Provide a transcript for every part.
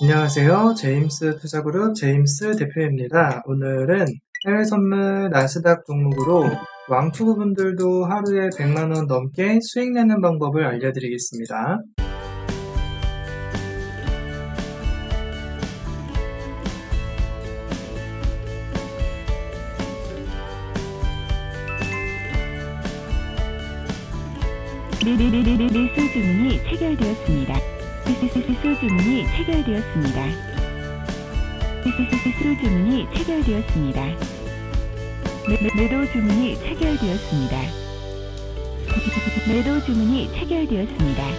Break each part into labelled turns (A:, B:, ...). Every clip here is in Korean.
A: 안녕하세요. 제임스 투자그룹 제임스 대표입니다. 오늘은 해외 선물 나스닥 종목으로 왕투구분들도 하루에 100만원 넘게 수익 내는 방법을 알려드리겠습니다.
B: 매수 주문이 체결되었습니다. 매수 주문이 체결되었습니다. 매수 주문이 체결되었습니다. 매도 주문이 체결되었습니다. 매도 주문이 체결되었습니다.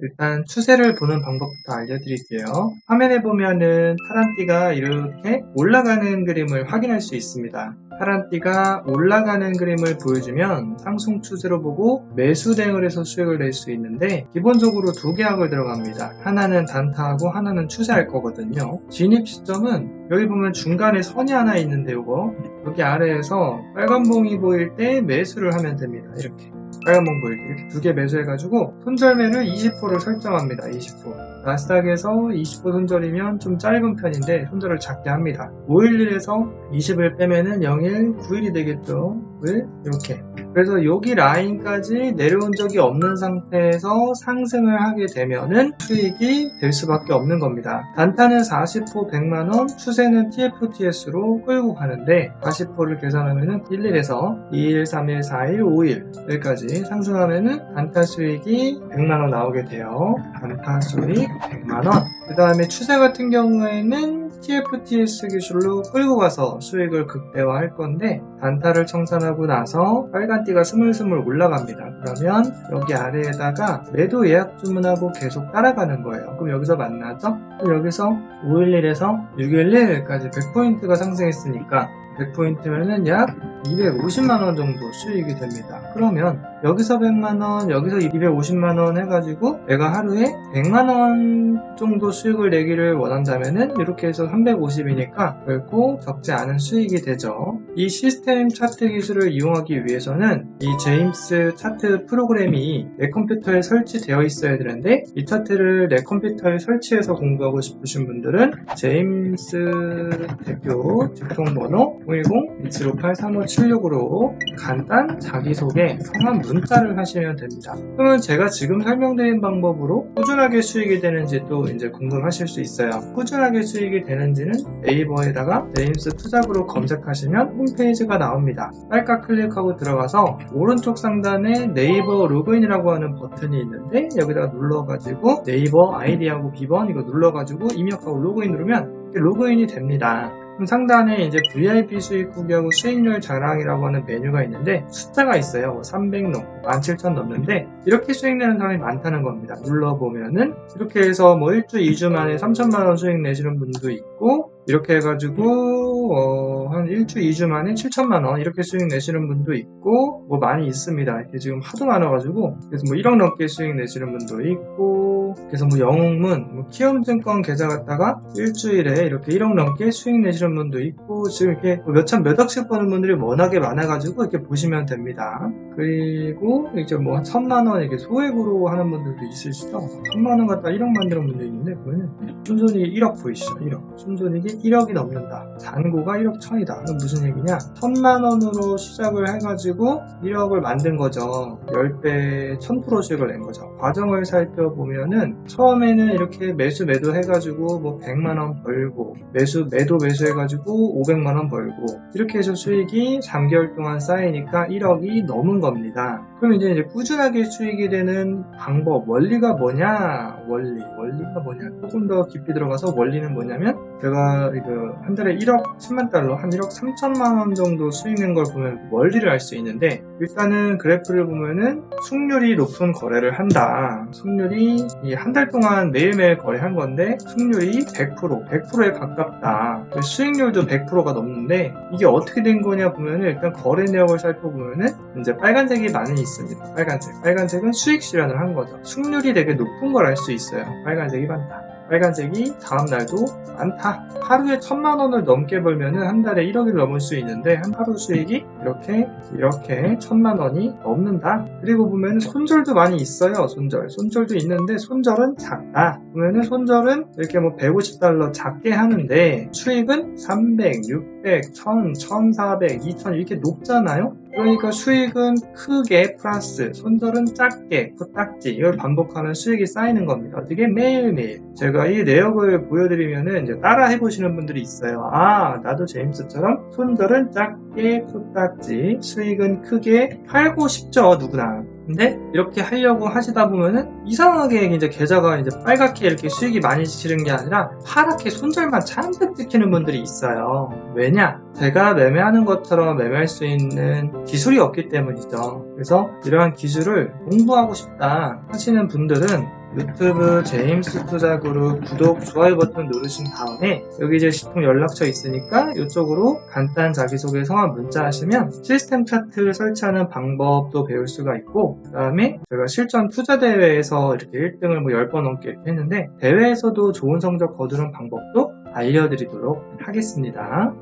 A: 일단 추세를 보는 방법부터 알려드릴게요. 화면에 보면은 파란띠가 이렇게 올라가는 그림을 확인할 수 있습니다. 파란띠가 올라가는 그림을 보여주면 상승 추세로 보고 매수 대응을 해서 수익을 낼 수 있는데 기본적으로 두 계약을 들어갑니다. 하나는 단타하고 하나는 추세할 거거든요. 진입 시점은 여기 보면 중간에 선이 하나 있는데 요거 여기 아래에서 빨간 봉이 보일 때 매수를 하면 됩니다. 이렇게 빨간 봉 보일 때 이렇게 두개 매수해가지고 손절매를 20%를 설정합니다. 20%. 나스닥에서 20% 손절이면 좀 짧은 편인데 손절을 작게 합니다. 511에서 20을 빼면은 01, 9일이 되겠죠. 9일 이렇게. 그래서 여기 라인까지 내려온 적이 없는 상태에서 상승을 하게 되면은 수익이 될 수밖에 없는 겁니다. 단타는 40호 100만원, 추세는 TFTS로 끌고 가는데 40호를 계산하면은 11에서 2일, 3일, 4일, 5일 여기까지 상승하면은 단타 수익이 100만원 나오게 돼요. 단타 수익 100만원. 그 다음에 추세 같은 경우에는 TFTS 기술로 끌고 가서 수익을 극대화할 건데 단타를 청산하고 나서 빨간띠가 스물스물 올라갑니다. 그러면 여기 아래에다가 매도 예약 주문하고 계속 따라가는 거예요. 그럼 여기서 만나죠? 여기서 511에서 611까지 100포인트가 상승했으니까 100포인트면은 약 250만원 정도 수익이 됩니다. 그러면 여기서 100만원, 여기서 250만원 해가지고 내가 하루에 100만원 정도 수익을 내기를 원한다면은 이렇게 해서 350이니까 결코 적지 않은 수익이 되죠. 이 시스템 차트 기술을 이용하기 위해서는 이 제임스 차트 프로그램이 내 컴퓨터에 설치되어 있어야 되는데 이 차트를 내 컴퓨터에 설치해서 공부하고 싶으신 분들은 제임스 대표 직통번호 010-2758-3576으로 간단 자기소개 성함 문자를 하시면 됩니다. 그러면 제가 지금 설명드린 방법으로 꾸준하게 수익이 되는지 또 이제 궁금하실 수 있어요. 꾸준하게 수익이 되는지는 네이버에다가 제임스 투자그룹 검색하시면 홈페이지가 나옵니다. 빨갛 클릭하고 들어가서 오른쪽 상단에 네이버 로그인이라고 하는 버튼이 있는데 여기다가 눌러가지고 네이버 아이디하고 비번 이거 눌러가지고 입력하고 로그인 누르면 로그인이 됩니다. 그럼 상단에 이제 VIP 수익 구비하고 수익률 자랑이라고 하는 메뉴가 있는데 숫자가 있어요. 300넘, 17,000 넘는데 이렇게 수익 내는 사람이 많다는 겁니다. 눌러보면은 이렇게 해서 뭐 1주, 2주 만에 3천만 원 수익 내시는 분도 있고 이렇게 해가지고 어, 한 1주, 2주 만에 7천만 원 이렇게 수익 내시는 분도 있고 뭐 많이 있습니다. 이렇게 지금 하도 많아가지고 그래서 뭐 1억 넘게 수익 내시는 분도 있고 그래서 뭐 영웅문, 뭐 키움증권 계좌 갖다가 일주일에 이렇게 1억 넘게 수익 내시는 분도 있고 지금 이렇게 뭐 몇천 몇억씩 버는 분들이 워낙에 많아가지고 이렇게 보시면 됩니다. 그리고 이제 뭐 천만 원 이렇게 소액으로 하는 분들도 있으시죠. 천만 원 갖다 1억 만드는 분도 있는데 보면 순손이 1억 보이시죠? 1억. 순손익이 1억이 넘는다. 잔고가 1억 천이다. 무슨 얘기냐? 천만 원으로 시작을 해가지고 1억을 만든 거죠. 10배 1000%씩을 낸 거죠. 과정을 살펴보면은 처음에는 이렇게 매수 매도 해가지고 뭐 100만 원 벌고 매수 매도 매수 해가지고 500만 원 벌고 이렇게 해서 수익이 3개월 동안 쌓이니까 1억이 넘은 겁니다. 그럼 이제, 이제 꾸준하게 수익이 되는 방법 원리가 뭐냐? 원리 원리가 뭐냐? 조금 더 깊이 들어가서 원리는 뭐냐면 제가 이거 한 달에 1억 10만 달러 한 1억 3천만 원 정도 낸걸 보면 원리를 알 수 있는데 일단은 그래프를 보면은 승률이 높은 거래를 한다. 승률이 한 달 동안 매일매일 거래한 건데 승률이 100% 100%에 가깝다. 수익률도 100%가 넘는데 이게 어떻게 된 거냐 보면은 일단 거래 내역을 살펴보면은 이제 빨간색이 많이 있습니다. 빨간색. 빨간색은 수익 실현을 한 거죠. 승률이 되게 높은 걸 알 수 있어요. 빨간색이 많다. 빨간색이 다음날도 많다. 하루에 천만 원을 넘게 벌면은 한 달에 1억이 넘을 수 있는데 한 하루 수익이 이렇게 이렇게 천만 원이 넘는다. 그리고 보면 손절도 많이 있어요. 손절. 손절도 있는데 손절은 작다. 보면은 손절은 이렇게 뭐 150달러 작게 하는데 수익은 300, 600, 1000, 1400, 2000 이렇게 높잖아요. 그러니까 수익은 크게 플러스, 손절은 작게, 코딱지 이걸 반복하는 수익이 쌓이는 겁니다. 어떻게 매일매일. 제가 이 내역을 보여드리면은 이제 따라 해보시 는 분들이 있어요. 아, 나도 제임스처럼 손절은 작게, 코딱지, 수익은 크게 팔고 싶죠, 누구나. 근데 이렇게 하려고 하시다 보면은 이상하게 이제 계좌가 이제 빨갛게 이렇게 수익이 많이 지르는 게 아니라 파랗게 손절만 잔뜩 찍히는 분들이 있어요. 왜냐? 제가 매매하는 것처럼 매매할 수 있는 기술이 없기 때문이죠. 그래서 이러한 기술을 공부하고 싶다 하시는 분들은 유튜브 제임스 투자 그룹 구독, 좋아요 버튼 누르신 다음에 여기 이제 식품 연락처 있으니까 이쪽으로 간단 자기소개 성함 문자 하시면 시스템 차트 설치하는 방법도 배울 수가 있고 그 다음에 제가 실전 투자 대회에서 이렇게 1등을 뭐 10번 넘게 했는데 대회에서도 좋은 성적 거두는 방법도 알려드리도록 하겠습니다.